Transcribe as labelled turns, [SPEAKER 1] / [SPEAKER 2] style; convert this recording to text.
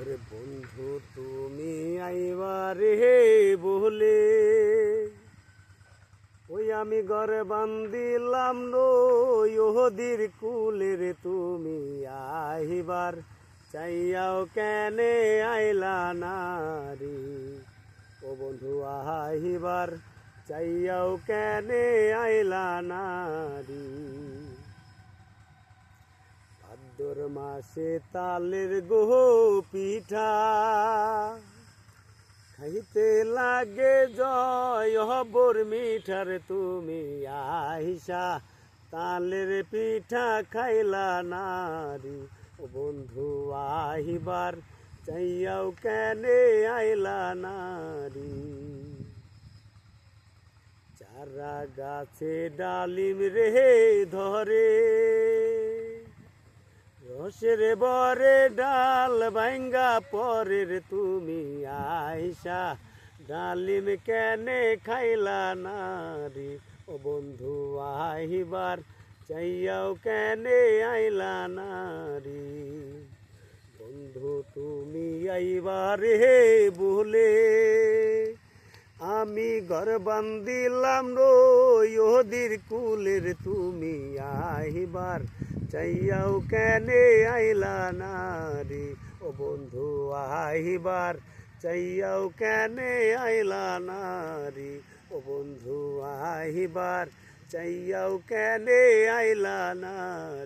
[SPEAKER 1] ওরে বন্ধু, তুমি আইবারে বলে ওই আমি ঘরে বান্দিলাম নদীর কুলের তুমি আহিবার চাইয়াও কেনে আইলা নারী? ও বন্ধু আহিবার চাইয়াও কেনে আইলা নারী? ভাদ্র মাসে তালের গোহ পিঠা। খাইতে লাগে জয় হবর মিঠার, তুমি আইসা তালের পিঠা খাইলা নারী, ও বন্ধু আহিবার চাইয়াও কেনে আইলা নারী। চারা গাছে ডালিম রে ধরে রসের বরে ডাল ভাঙ্গা পরের তুমি আইসা। ডালিম কেনে খাইলা নারী, ও বন্ধু আহিবার চাইয়াও কেনে আইলা নারী। বন্ধু তুমি আইবারে বলে, আমি ঘর বান্দিলাম রোদির কুলের তুমি আহিবার। চাইয়াও কেনে আইলা নারী? ও বন্ধু, আহিবার। চাইয়াও কেনে আইলা নারী? ও বন্ধু, আহিবার। চাইয়াও কেনে আইলা নারী?